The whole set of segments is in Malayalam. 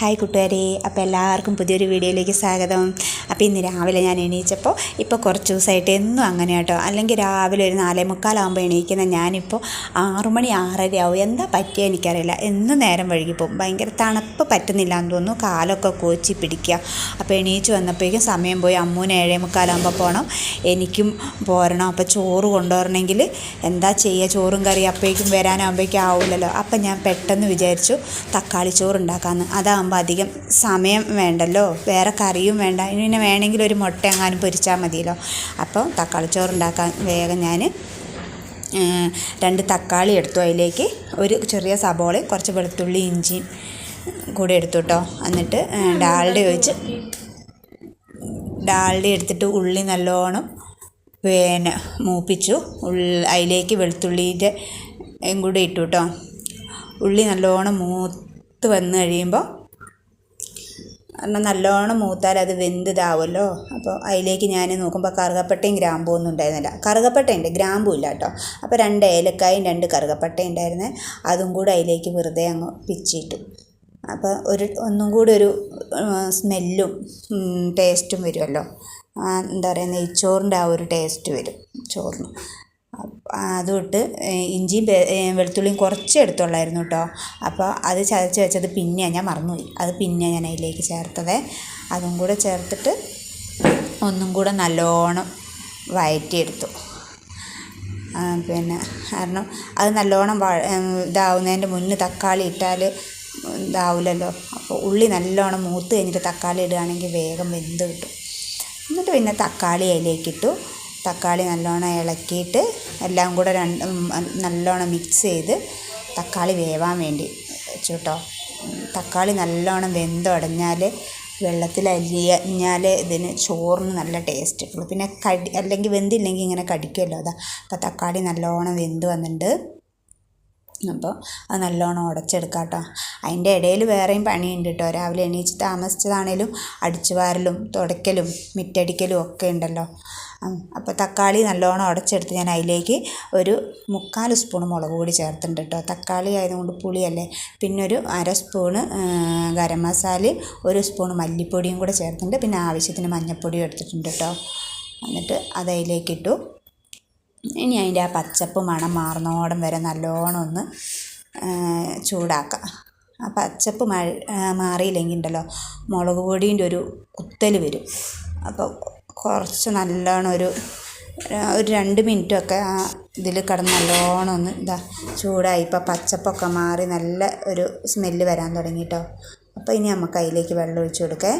ഹായ് കൂട്ടുകാരെ. അപ്പോൾ എല്ലാവർക്കും പുതിയൊരു വീഡിയോയിലേക്ക് സ്വാഗതം. അപ്പോൾ ഇന്ന് രാവിലെ ഞാൻ എണീച്ചപ്പോൾ ഇപ്പോൾ കുറച്ച് ദിവസമായിട്ട് എന്നും അങ്ങനെ കേട്ടോ. അല്ലെങ്കിൽ രാവിലെ ഒരു നാലേ മുക്കാലാകുമ്പോൾ എണീക്കുന്ന ഞാനിപ്പോൾ ആറുമണി ആറര ആവും. എന്താ പറ്റിയ എനിക്കറിയില്ല. എന്നും നേരം വഴുകിപ്പോവും ഭയങ്കര തണുപ്പ് പറ്റുന്നില്ല എന്ന് തോന്നുന്നു. കാലൊക്കെ കോച്ചി പിടിക്കുക. അപ്പോൾ എണീച്ച് വന്നപ്പോഴേക്കും സമയം പോയി. അമ്മൂന് ഏഴേ മുക്കാലാകുമ്പോൾ പോകണം. എനിക്കും പോരണം. അപ്പോൾ ചോറ് കൊണ്ടുവരണമെങ്കിൽ എന്താ ചെയ്യുക? ചോറും കറി അപ്പോഴേക്കും വരാനാകുമ്പോഴേക്കും ആവില്ലല്ലോ. അപ്പം ഞാൻ പെട്ടെന്ന് വിചാരിച്ചു തക്കാളി ചോറ് ഉണ്ടാക്കാമെന്ന്. അതാകുമ്പോൾ അധികം സമയം വേണ്ടല്ലോ. വേറെ കറിയും വേണ്ട. പിന്നെ വേണമെങ്കിൽ ഒരു മുട്ട എങ്ങാനും പൊരിച്ചാൽ മതിയല്ലോ. അപ്പോൾ തക്കാളി ചോറ് ഉണ്ടാക്കാൻ വേഗം ഞാൻ രണ്ട് തക്കാളി എടുത്തു. അതിലേക്ക് ഒരു ചെറിയ സബോളയും കുറച്ച് വെളുത്തുള്ളി ഇഞ്ചിയും കൂടി എടുത്തു കേട്ടോ എന്നിട്ട് ഡാൽഡ ഒഴിച്ച് ഡാൽഡ എടുത്തിട്ട് ഉള്ളി നല്ലോണം പിന്നെ മൂപ്പിച്ചു. ഉള്ളി അതിലേക്ക് വെളുത്തുള്ളീന്റെ കൂടെ ഇട്ടു കേട്ടോ ഉള്ളി നല്ലോണം മൂത്ത് വന്ന് കഴിയുമ്പോൾ എന്നാൽ നല്ലോണം മൂത്താൽ അത് വെന്ത് ഇതാവുമല്ലോ അപ്പോൾ അതിലേക്ക് ഞാൻ നോക്കുമ്പോൾ കറുകപ്പട്ടയും ഗ്രാമ്പും ഒന്നും ഉണ്ടായിരുന്നില്ല. കറുകപ്പട്ടയുണ്ട് ഗ്രാമ്പും ഇല്ല കേട്ടോ. അപ്പോൾ രണ്ട് ഏലക്കായും രണ്ട് കറുകപ്പട്ടയും ഉണ്ടായിരുന്നേ. അതും കൂടെ അതിലേക്ക് വെറുതെ അങ്ങ് പിച്ചിട്ടു. അപ്പോൾ ഒരു ഒന്നും കൂടി ഒരു സ്മെല്ലും ടേസ്റ്റും വരുമല്ലോ. എന്താ പറയുക നെയ്ച്ചോറിന്റെ ആ ഒരു ടേസ്റ്റ് വരും ചോറിന്. അതും ഇട്ട് ഇഞ്ചിയും വെളുത്തുള്ളിയും കുറച്ച് എടുത്തുള്ളായിരുന്നു കേട്ടോ. അപ്പോൾ അത് ചതച്ച് വെച്ചത് പിന്നെയാണ് ഞാൻ മറന്നുപോയി. അത് പിന്നെ ഞാൻ അതിലേക്ക് ചേർത്തത്. അതും കൂടെ ചേർത്തിട്ട് ഒന്നും കൂടെ നല്ലോണം വഴറ്റിയെടുത്തു പിന്നെ കാരണം അത് നല്ലോണം ഇതാവുന്നതിന്റെ മുന്നേ തക്കാളി ഇട്ടാൽ ഇതാവില്ലല്ലോ അപ്പോൾ ഉള്ളി നല്ലോണം മൂത്ത് കഴിഞ്ഞിട്ട് തക്കാളി ഇടുകയാണെങ്കിൽ വേഗം വെന്ത് കിട്ടും. എന്നിട്ട് പിന്നെ തക്കാളി അതിലേക്കിട്ടു. തക്കാളി നല്ലോണം ഇളക്കിയിട്ട് എല്ലാം കൂടെ രണ്ട് നല്ലോണം മിക്സ് ചെയ്ത് തക്കാളി വേവാൻ വേണ്ടി വെച്ചു തക്കാളി നല്ലോണം വെന്തുടഞ്ഞാൽ വെള്ളത്തിൽ അരിഞ്ഞാൽ ഇതിന് ചോറിന് നല്ല ടേസ്റ്റ് കിട്ടുള്ളൂ. പിന്നെ കടി അല്ലെങ്കിൽ വെന്തില്ലെങ്കിൽ ഇങ്ങനെ കടിക്കുമല്ലോ അതാ. അപ്പോൾ തക്കാളി നല്ലോണം വെന്ത് വന്നിട്ടുണ്ട് അപ്പോൾ അത് നല്ലോണം ഉടച്ചെടുക്കാം കേട്ടോ അതിന്റെ ഇടയിൽ വേറെയും പണിയുണ്ട് കേട്ടോ രാവിലെ എണീച്ച് താമസിച്ചതാണേലും അടിച്ചു വാരലും തുടയ്ക്കലും മിറ്റടിക്കലും ഒക്കെ ഉണ്ടല്ലോ. അപ്പോൾ തക്കാളി നല്ലോണം ഉടച്ചെടുത്ത് ഞാൻ അതിലേക്ക് ഒരു മുക്കാൽ സ്പൂൺ മുളക് പൊടി ചേർത്തിട്ടുണ്ട് കേട്ടോ. തക്കാളി ആയതുകൊണ്ട് പുളിയല്ലേ? പിന്നെ ഒരു അര സ്പൂണ് ഗരം മസാലയും ഒരു സ്പൂൺ മല്ലിപ്പൊടിയും കൂടെ ചേർത്തിട്ടുണ്ട്. പിന്നെ ആവശ്യത്തിന് മഞ്ഞൾപ്പൊടിയും എടുത്തിട്ടുണ്ട് കേട്ടോ. എന്നിട്ട് അത് അതിലേക്കിട്ടു ഇനി അതിന്റെ ആ പച്ചപ്പ് മണം മാറുന്നോടം വരെ നല്ലോണം ഒന്ന് ചൂടാക്കുക ആ പച്ചപ്പ് മഴ മാറിയില്ലെങ്കിൽ ഉണ്ടല്ലോ മുളക് പൊടീന്റെ ഒരു കുത്തൽ വരും. അപ്പോൾ കുറച്ച് നല്ലോണം ഒരു ഒരു രണ്ട് മിനിറ്റൊക്കെ ആ ഇതിൽ കിടന്ന് നല്ലോണം ഒന്ന് ഇതാ ചൂടായി. ഇപ്പോൾ പച്ചപ്പൊക്കെ മാറി നല്ല ഒരു സ്മെല്ല് വരാൻ തുടങ്ങി കേട്ടോ അപ്പോൾ ഇനി നമുക്ക് അതിലേക്ക് വെള്ളം ഒഴിച്ചു കൊടുക്കേ.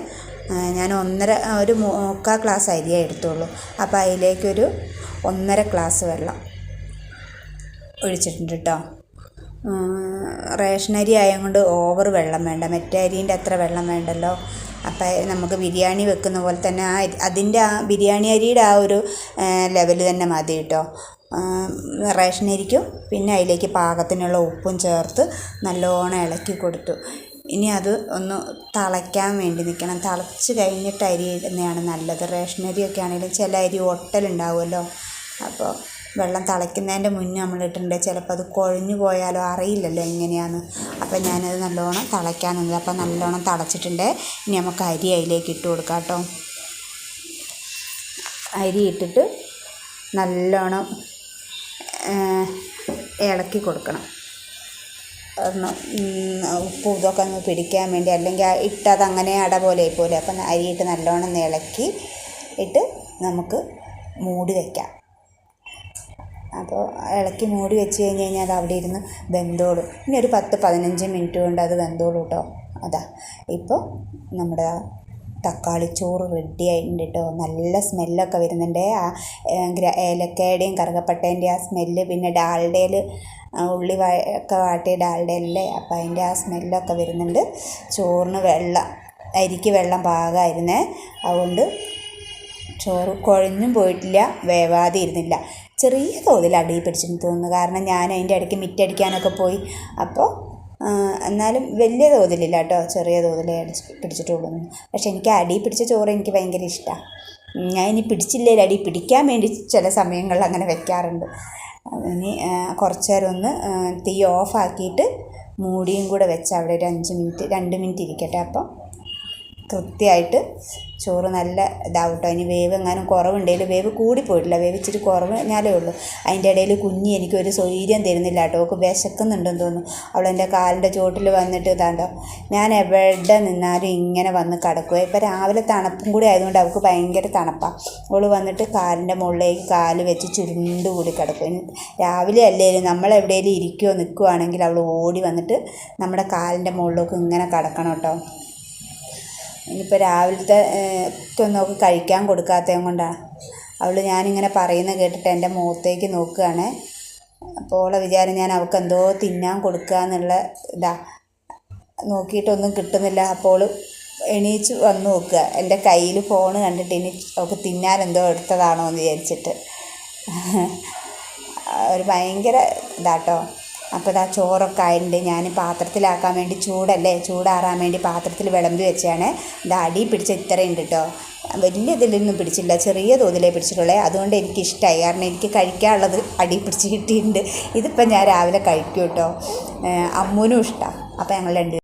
ഞാൻ ഒന്നര ഒരു മുക്കാൽ ഗ്ലാസ് അരിയേ എടുത്തുള്ളൂ. അപ്പോൾ അതിലേക്കൊരു ഒന്നര ഗ്ലാസ് വെള്ളം ഒഴിച്ചിട്ടുണ്ട് കേട്ടോ റേഷൻ അരി ആയതുകൊണ്ട് ഓവർ വെള്ളം വേണ്ട. മറ്റേ അരീന്റെ അത്ര വെള്ളം വേണ്ടല്ലോ. അപ്പം നമുക്ക് ബിരിയാണി വെക്കുന്ന പോലെ തന്നെ ആ അതിന്റെ ആ ബിരിയാണി അരിയുടെ ആ ഒരു ലെവൽ തന്നെ മതി കേട്ടോ റേഷൻ അരിക്കും പിന്നെ അതിലേക്ക് പാകത്തിനുള്ള ഉപ്പും ചേർത്ത് നല്ലോണം ഇളക്കി കൊടുത്തു. ഇനി അത് ഒന്ന് തിളയ്ക്കാൻ വേണ്ടി നിൽക്കണം. തിളച്ച് കഴിഞ്ഞിട്ട് അരി ഇടുന്നതാണ് നല്ലത്. റേഷൻ അരിയൊക്കെ ആണെങ്കിലും ചില അരി ഒട്ടലുണ്ടാവുമല്ലോ. അപ്പോൾ വെള്ളം തിളയ്ക്കുന്നതിന്റെ മുന്നേ നമ്മൾ ചിലപ്പോൾ അത് കുഴഞ്ഞു പോയാലോ അറിയില്ലല്ലോ എങ്ങനെയാണെന്ന് അപ്പോൾ ഞാനത് നല്ലോണം തിളയ്ക്കാൻ നിന്നത് അപ്പോൾ നല്ലോണം തിളച്ചിട്ടുണ്ട്. ഇനി നമുക്ക് അരി അതിലേക്ക് ഇട്ട് കൊടുക്കാം കേട്ടോ. അരി ഇട്ടിട്ട് നല്ലോണം ഇളക്കി കൊടുക്കണം. ഉപ്പും ഇതൊക്കെ ഒന്ന് പിടിക്കാൻ വേണ്ടി അല്ലെങ്കിൽ ഇട്ടത് അങ്ങനെ അട പോലെ ആയിപ്പോലെ അപ്പം അരിയിട്ട് നല്ലോണം ഇളക്കി ഇട്ട് നമുക്ക് മൂടി വയ്ക്കാം അപ്പോൾ ഇളക്കി മൂടി വെച്ച് കഴിഞ്ഞ് കഴിഞ്ഞാൽ അത് അവിടെ ഇരുന്ന് വെന്തോളും. ഇനി ഒരു പത്ത് പതിനഞ്ച് മിനിറ്റ് കൊണ്ട് അത് വെന്തോളും കേട്ടോ അതാ. ഇപ്പോൾ നമ്മുടെ തക്കാളി ചോറ് റെഡി ആയിട്ടുണ്ട് കേട്ടോ നല്ല സ്മെല്ലൊക്കെ വരുന്നുണ്ട്. ആ ഏലക്കയുടെയും കറുകപ്പട്ടേന്റെ ആ സ്മെല്ല് പിന്നെ ഡാൽഡയിൽ ഉള്ളി ഒക്കെ വാട്ടിയ ഡാൽഡയല്ലേ അപ്പം അതിന്റെ ആ സ്മെല്ലൊക്കെ വരുന്നുണ്ട്. ചോറിന് വെള്ളം അരിക്ക് വെള്ളം പാകമായിരുന്നേ അതുകൊണ്ട് ചോറ് കുഴഞ്ഞും പോയിട്ടില്ല വേവാതെ ഇരുന്നില്ല. ചെറിയ തോതിൽ അടിയിൽ പിടിച്ചെന്ന് തോന്നുന്നു. കാരണം ഞാൻ അതിന്റെ ഇടയ്ക്ക് മിറ്റടിക്കാനൊക്കെ പോയി. അപ്പോൾ എന്നാലും വലിയ തോതിലില്ല കേട്ടോ. ചെറിയ തോതിലേ അടിച്ച് പിടിച്ചിട്ടുള്ളൂ. പക്ഷെ എനിക്ക് അടി പിടിച്ച ചോറ് എനിക്ക് ഭയങ്കര ഇഷ്ടമാണ്. ഞാൻ ഇനി പിടിച്ചില്ലേ അടി പിടിക്കാൻ വേണ്ടി ചില സമയങ്ങളിൽ അങ്ങനെ വെക്കാറുണ്ട്. ഇനി കുറച്ച് നേരം ഒന്ന് തീ ഓഫാക്കിയിട്ട് മൂടിയും കൂടെ വെച്ച് അവിടെ ഒരു അഞ്ച് മിനിറ്റ് രണ്ട് മിനിറ്റ് ഇരിക്കട്ടെ. അപ്പം കൃത്യമായിട്ട് ചോറ് നല്ല ഇതാവും കേട്ടോ വേവ് എങ്ങാനും കുറവുണ്ടെങ്കിൽ വേവ് കൂടിപ്പോയിട്ടില്ല. വേവ് ഇച്ചിരി കുറവ് ഞാലേ ഉള്ളൂ. അതിന്റെ ഇടയിൽ കുഞ്ഞി എനിക്കൊരു സ്വൈര്യം തരുന്നില്ല കേട്ടോ. അവൾക്ക് വിശക്കുന്നുണ്ടെന്ന് തോന്നുന്നു. അവളെന്റെ കാലിന്റെ ചോട്ടിൽ വന്നിട്ട് ഇതാണ്ടോ. ഞാൻ എവിടെ നിന്നാലും ഇങ്ങനെ വന്ന് കിടക്കുക ഇപ്പം രാവിലെ തണുപ്പും കൂടി ആയതുകൊണ്ട് അവൾക്ക് ഭയങ്കര തണുപ്പാണ് അവൾ വന്നിട്ട് കാലിന്റെ മുകളിലേക്ക് കാൽ വെച്ച് ചുരുണ്ട് കൂടി കിടക്കും. രാവിലെ അല്ലേലും നമ്മൾ എവിടെയെങ്കിലും ഇരിക്കുകയോ നിൽക്കുകയാണെങ്കിൽ അവൾ ഓടി വന്നിട്ട് നമ്മുടെ കാലിന്റെ മുകളിലേക്ക് ഇങ്ങനെ കിടക്കണം കേട്ടോ. ഇനിയിപ്പോൾ രാവിലത്തെ ഒന്നും കഴിക്കാൻ കൊടുക്കാത്തത് കൊണ്ടാണ് അവൾ ഞാനിങ്ങനെ പറയുന്നത് കേട്ടിട്ട് എന്റെ മുഖത്തേക്ക് നോക്കുകയാണ്. അപ്പോൾ ഓളെ വിചാരം ഞാൻ അവൾക്ക് എന്തോ തിന്നാൻ കൊടുക്കുക എന്നുള്ള ഇതാ. നോക്കിയിട്ടൊന്നും കിട്ടുന്നില്ല. അപ്പോൾ എണീച്ച് വന്ന് നോക്കുക. എന്റെ കയ്യിൽ ഫോൺ കണ്ടിട്ട് ഇനി അവൾക്ക് തിന്നാൻ എന്തോ എടുത്തതാണോ എന്ന് വിചാരിച്ചിട്ട്. ഒരു ഭയങ്കര ഇതാട്ടോ. അപ്പോൾ ആ ചോറൊക്കെ ആയിട്ടുണ്ട്. ഞാൻ പാത്രത്തിലാക്കാൻ വേണ്ടി ചൂടല്ലേ? ചൂടാറാൻ വേണ്ടി പാത്രത്തിൽ വിളമ്പി വെച്ചാണ് ദാടി പിടിച്ച ഇത്രയുണ്ട് കേട്ടോ വലിയ ഇതിലൊന്നും പിടിച്ചില്ല ചെറിയ തോതിലേ പിടിച്ചിട്ടുള്ളേ. അതുകൊണ്ട് എനിക്ക് ഇഷ്ടമായി കാരണം എനിക്ക് കഴിക്കാനുള്ളത് അടി പിടിച്ച് കിട്ടിയിട്ടുണ്ട്. ഇതിപ്പോൾ ഞാൻ രാവിലെ കഴിക്കും കേട്ടോ അമ്മൂനും ഇഷ്ടമാണ് അപ്പോൾ ഞങ്ങൾ രണ്ട്